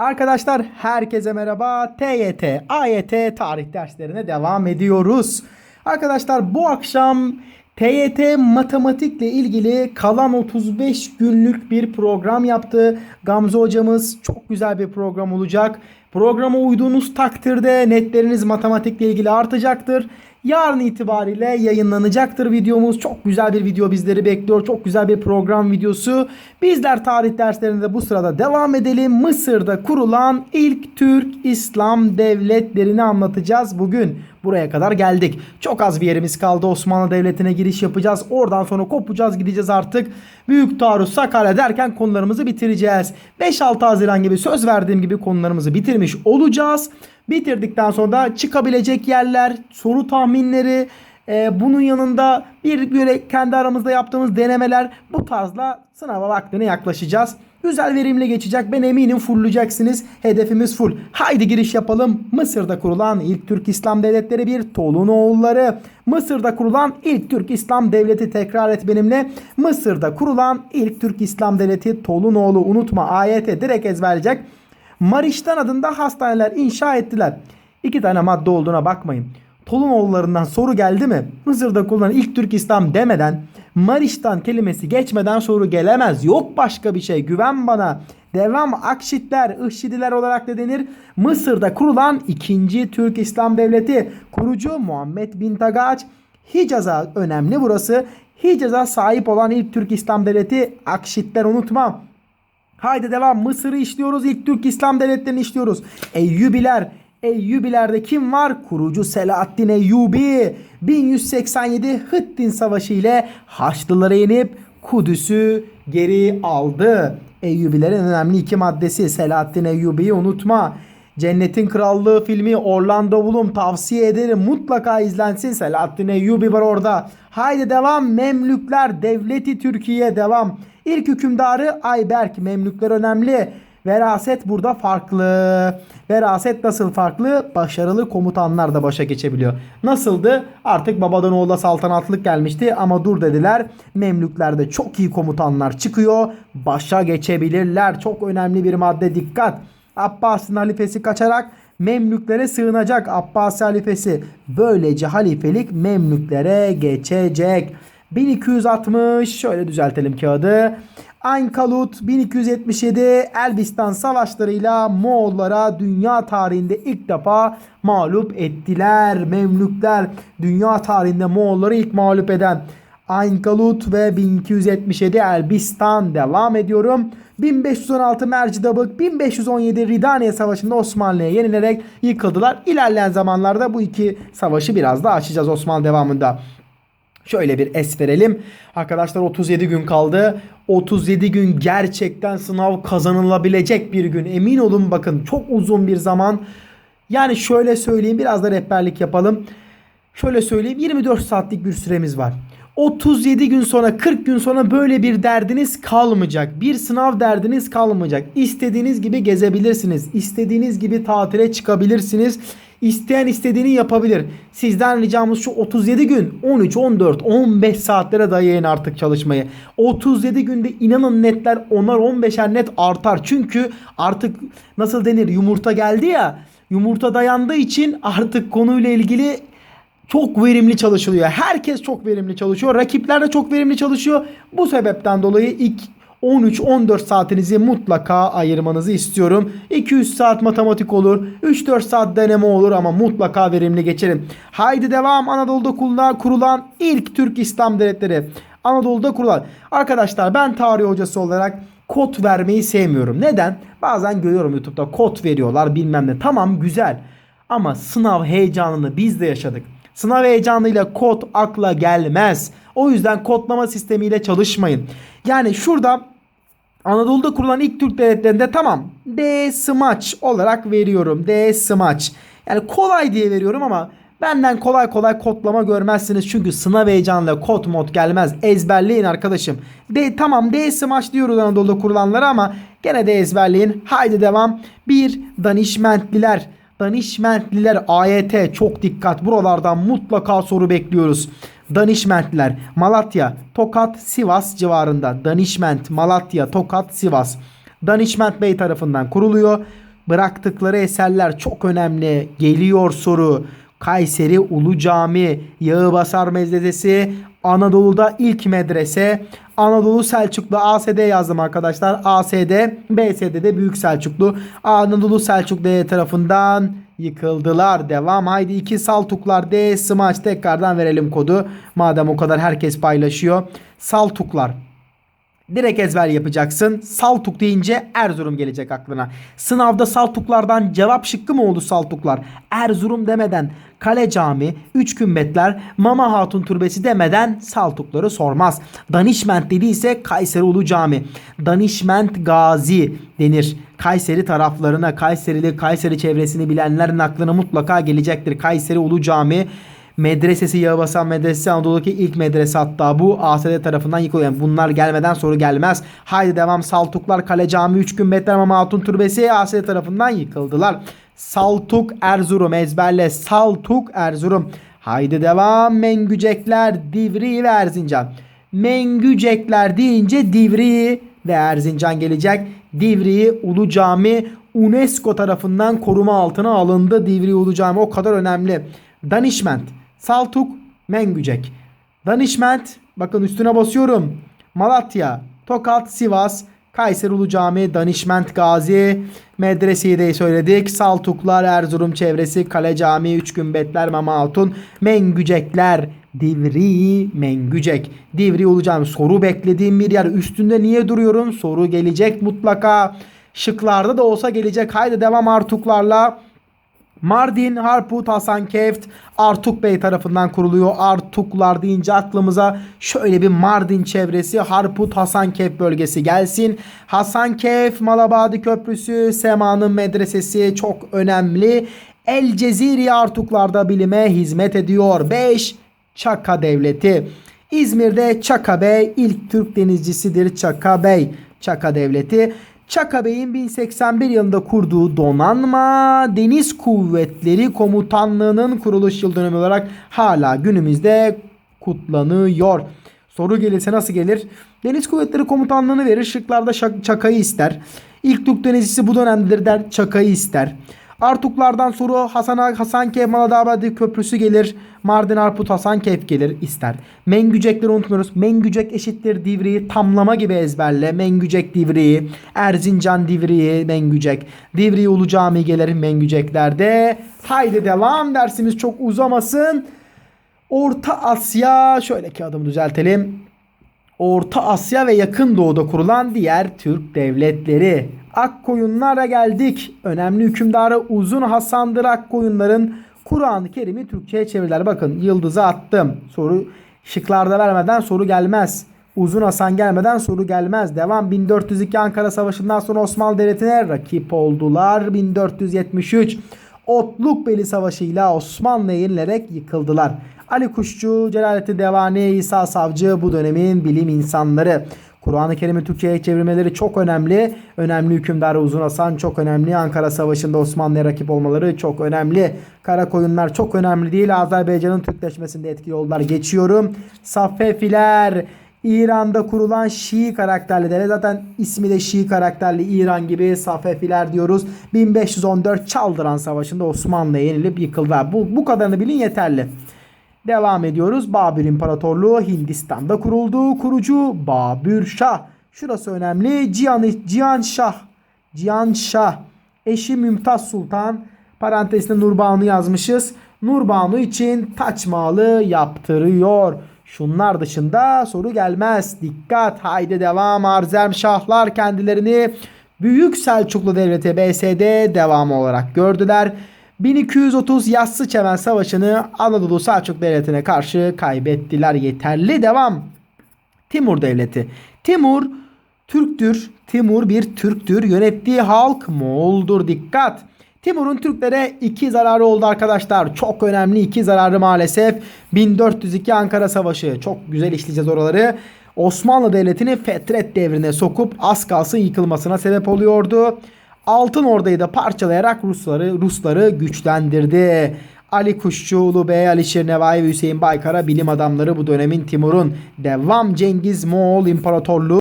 Arkadaşlar herkese merhaba. TYT, AYT tarih derslerine devam ediyoruz. Arkadaşlar bu akşam TYT matematikle ilgili kalan 35 günlük bir program yaptı. Gamze hocamız çok güzel bir program olacak. Programa uyduğunuz takdirde netleriniz matematikle ilgili artacaktır. Yarın itibariyle yayınlanacaktır videomuz. Çok güzel bir video bizleri bekliyor. Çok güzel bir program videosu. Bizler tarih derslerinde bu sırada devam edelim. Mısır'da kurulan ilk Türk İslam devletlerini anlatacağız bugün. Buraya kadar geldik. Çok az bir yerimiz kaldı. Osmanlı Devleti'ne giriş yapacağız. Oradan sonra kopacağız gideceğiz artık. Büyük Taarruz Sakarya derken konularımızı bitireceğiz. 5-6 Haziran gibi söz verdiğim gibi konularımızı bitirmiş olacağız. Bitirdikten sonra da çıkabilecek yerler, soru tahminleri, e, bunun yanında bir böyle kendi aramızda yaptığımız denemeler bu tarzla sınava vaktine yaklaşacağız. Güzel verimli geçecek. Ben eminim fulleyeceksiniz. Hedefimiz full. Haydi giriş yapalım. Mısır'da kurulan ilk Türk İslam devletleri bir Tolunoğulları. Mısır'da kurulan ilk Türk İslam devleti tekrar et benimle. Mısır'da kurulan ilk Türk İslam devleti Tolunoğlu unutma ayete direkt ezberleyecek. Mariştan adında hastaneler inşa ettiler. İki tane madde olduğuna bakmayın. Tolunoğullarından soru geldi mi? Mısır'da kullanılan ilk Türk İslam demeden Mariştan kelimesi geçmeden soru gelemez. Yok başka bir şey. Güven bana. Devam Akşitler, Ihşidiler olarak da denir. Mısır'da kurulan ikinci Türk İslam Devleti. Kurucu Muhammed bin Tagaç. Hicaz'a önemli burası. Hicaz'a sahip olan ilk Türk İslam Devleti Akşitler unutma. Haydi devam. Mısır'ı işliyoruz. İlk Türk İslam devletlerini işliyoruz. Eyyubiler. Eyyubilerde kim var? Kurucu Selahaddin Eyyubi. 1187 Hıttin Savaşı ile Haçlıları yenip Kudüs'ü geri aldı. Eyyubilerin önemli iki maddesi Selahaddin Eyyubi'yi unutma. Cennetin Krallığı filmi Orlando Bloom tavsiye ederim. Mutlaka izlensin. Selahaddin Eyyubi var orada. Haydi devam. Memlükler Devleti Türkiye devam. İlk hükümdarı Ayberk. Memlükler önemli. Veraset burada farklı. Veraset nasıl farklı? Başarılı komutanlar da başa geçebiliyor. Nasıldı? Artık babadan oğula saltanatlık gelmişti ama dur dediler. Memlüklerde çok iyi komutanlar çıkıyor. Başa geçebilirler. Çok önemli bir madde dikkat. Abbas'ın halifesi kaçarak Memlüklere sığınacak Abbasi halifesi. Böylece halifelik Memlüklere geçecek. 1260 şöyle düzeltelim kağıdı. Aynkalut 1277 Elbistan savaşlarıyla Moğollara dünya tarihinde ilk defa mağlup ettiler. Memlükler dünya tarihinde Moğolları ilk mağlup eden Aynkalut ve 1277 Elbistan devam ediyorum. 1516 Mercidabık, 1517 Ridaniye Savaşı'nda Osmanlı'ya yenilerek yıkıldılar. İlerleyen zamanlarda bu iki savaşı biraz daha açacağız Osmanlı devamında. Şöyle bir es verelim. Arkadaşlar 37 gün kaldı. 37 gün gerçekten sınav kazanılabilecek bir gün. Emin olun bakın çok uzun bir zaman. Yani şöyle söyleyeyim biraz da rehberlik yapalım. Şöyle söyleyeyim 24 saatlik bir süremiz var. 37 gün sonra 40 gün sonra böyle bir derdiniz kalmayacak. Bir sınav derdiniz kalmayacak. İstediğiniz gibi gezebilirsiniz. İstediğiniz gibi tatile çıkabilirsiniz. İsteyen istediğini yapabilir. Sizden ricamız şu 37 gün 13, 14, 15 saatlere dayayın artık çalışmayı. 37 günde inanın netler 10'ar 15'er net artar. Çünkü artık nasıl denir yumurta geldi ya. Yumurta dayandığı için artık konuyla ilgili çok verimli çalışılıyor. Herkes çok verimli çalışıyor. Rakipler de çok verimli çalışıyor. Bu sebepten dolayı ilk 13-14 saatinizi mutlaka ayırmanızı istiyorum. 200 saat matematik olur. 3-4 saat deneme olur ama mutlaka verimli geçelim. Haydi devam Anadolu'da kurulan ilk Türk İslam devletleri. Anadolu'da kurulan. Arkadaşlar ben tarih hocası olarak kod vermeyi sevmiyorum. Neden? Bazen görüyorum YouTube'da kod veriyorlar bilmem ne. Tamam güzel. Ama sınav heyecanını biz de yaşadık. Sınav heyecanıyla kod akla gelmez. O yüzden kodlama sistemiyle çalışmayın. Yani şurada Anadolu'da kurulan ilk Türk devletlerinde tamam D smaç olarak veriyorum. D smaç. Yani kolay diye veriyorum ama benden kolay kolay kodlama görmezsiniz. Çünkü sınav heyecanıyla kod mod gelmez. Ezberleyin arkadaşım. D tamam D smaç diyoruz Anadolu'da kurulanlara ama gene de ezberleyin. Haydi devam. Bir danişmentliler. Danişmentliler AYT çok dikkat. Buralardan mutlaka soru bekliyoruz. Danişmentliler Malatya, Tokat, Sivas civarında. Danişment, Malatya, Tokat, Sivas. Danişment Bey tarafından kuruluyor. Bıraktıkları eserler çok önemli. Geliyor soru. Kayseri Ulu Cami, Yağıbasar Medresesi, Anadolu'da ilk medrese. Anadolu Selçuklu ASD yazdım arkadaşlar. ASD, BSD'de Büyük Selçuklu. Anadolu Selçuklu tarafından yıkıldılar. Devam. Haydi iki Saltuklar D smaç tekrardan verelim kodu. Madem o kadar herkes paylaşıyor. Saltuklar. Direkt ezber yapacaksın. Saltuk deyince Erzurum gelecek aklına. Sınavda Saltuklardan cevap şıkkı mı oldu Saltuklar? Erzurum demeden Kale Cami, Üç Kümbetler, Mama Hatun Türbesi demeden Saltukları sormaz. Danişment dediyse Kayseri Ulu Cami. Danişment Gazi denir. Kayseri taraflarına, Kayserili, Kayseri çevresini bilenlerin aklına mutlaka gelecektir. Kayseri Ulu Cami medresesi Yağbasan Medresesi Anadolu'daki ilk medrese hatta bu ASD tarafından yıkılıyor. Yani bunlar gelmeden soru gelmez. Haydi devam Saltuklar Kale Cami 3 gün Betler Mama Hatun Türbesi ASD tarafından yıkıldılar. Saltuk Erzurum ezberle Saltuk Erzurum. Haydi devam Mengücekler Divri ve Erzincan. Mengücekler deyince Divri ve Erzincan gelecek. Divri Ulu Cami UNESCO tarafından koruma altına alındı. Divri Ulu Cami o kadar önemli. Danişment, Saltuk, Mengücek. Danişment, bakın üstüne basıyorum. Malatya, Tokat, Sivas, Kayseri Ulu Cami, Danişment Gazi, medreseyi de söyledik. Saltuklar, Erzurum çevresi, Kale Cami, Üç Gümbetler, Mama Hatun, Mengücekler, Divri, Mengücek. Divri Ulu Cami. Soru beklediğim bir yer. Üstünde niye duruyorum? Soru gelecek mutlaka. Şıklarda da olsa gelecek. Haydi devam Artuklarla. Mardin, Harput, Hasankeyf, Artuk Bey tarafından kuruluyor. Artuklar deyince aklımıza şöyle bir Mardin çevresi, Harput, Hasankeyf bölgesi gelsin. Hasankeyf, Malabadi Köprüsü, Sema'nın medresesi çok önemli. El Ceziri Artuklarda bilime hizmet ediyor. 5. Çaka Devleti. İzmir'de Çaka Bey ilk Türk denizcisidir Çaka Bey. Çaka Devleti. Çaka Bey'in 1081 yılında kurduğu donanma Deniz Kuvvetleri Komutanlığı'nın kuruluş yıl dönümü olarak hala günümüzde kutlanıyor. Soru gelirse nasıl gelir? Deniz Kuvvetleri Komutanlığı'nı verir. Şıklarda Çaka'yı ister. İlk Türk denizcisi bu dönemdedir der. Çaka'yı ister. Artuklardan soru Hasan Hasankeyf Maladabadi Köprüsü gelir. Mardin Arput Hasankeyf gelir ister. Mengücekleri unutmuyoruz. Mengücek eşittir Divriği tamlama gibi ezberle. Mengücek Divriği, Erzincan Divriği, Mengücek. Divriği Ulu Cami gelir Mengüceklerde. Haydi devam dersimiz çok uzamasın. Orta Asya şöyle kağıdımı düzeltelim. Orta Asya ve Yakın Doğu'da kurulan diğer Türk devletleri. Akkoyunlara geldik. Önemli hükümdarı Uzun Hasan'dır Akkoyunların Kur'an-ı Kerim'i Türkçe'ye çevirdiler. Bakın yıldızı attım. Soru şıklarda vermeden soru gelmez. Uzun Hasan gelmeden soru gelmez. Devam 1402 Ankara Savaşı'ndan sonra Osmanlı Devleti'ne rakip oldular. 1473 Otlukbeli Savaşı ile Osmanlı'ya yenilerek yıkıldılar. Ali Kuşçu, Celalettin Devani, İsa Savcı bu dönemin bilim insanları. Kur'an-ı Kerim'i Türkçe'ye çevirmeleri çok önemli. Önemli hükümdar Uzun Hasan çok önemli. Ankara Savaşı'nda Osmanlı'ya rakip olmaları çok önemli. Karakoyunlar çok önemli değil. Azerbaycan'ın Türkleşmesinde etkili oldular. Geçiyorum. Safefiler. İran'da kurulan Şii karakterli devlet. Zaten ismi de Şii karakterli İran gibi Safefiler diyoruz. 1514 Çaldıran Savaşı'nda Osmanlı'ya yenilip yıkıldılar. Bu, bu kadarını bilin yeterli. Devam ediyoruz. Babür İmparatorluğu Hindistan'da kuruldu. Kurucu Babür Şah. Şurası önemli. Cihan, Cihan Şah. Cihan Şah. Eşi Mümtaz Sultan. Parantezinde Nurbanu yazmışız. Nurbanu için Taç Mahal'ı yaptırıyor. Şunlar dışında soru gelmez. Dikkat. Haydi devam. Arzem Şahlar kendilerini Büyük Selçuklu Devleti BSD devamı olarak gördüler. 1230 Yassı Çemen Savaşı'nı Anadolu Selçuk Devleti'ne karşı kaybettiler. Yeterli devam. Timur Devleti. Timur Türktür. Timur bir Türktür. Yönettiği halk Moğol'dur. Dikkat. Timur'un Türklere iki zararı oldu arkadaşlar. Çok önemli iki zararı maalesef. 1402 Ankara Savaşı. Çok güzel işleyeceğiz oraları. Osmanlı Devleti'ni Fetret devrine sokup az kalsın yıkılmasına sebep oluyordu. Altın Ordu'yu da parçalayarak Rusları Rusları güçlendirdi. Ali Kuşçu, Ulu Bey, Alişir Nevai ve Hüseyin Baykar'a bilim adamları bu dönemin Timur'un devam Cengiz Moğol İmparatorluğu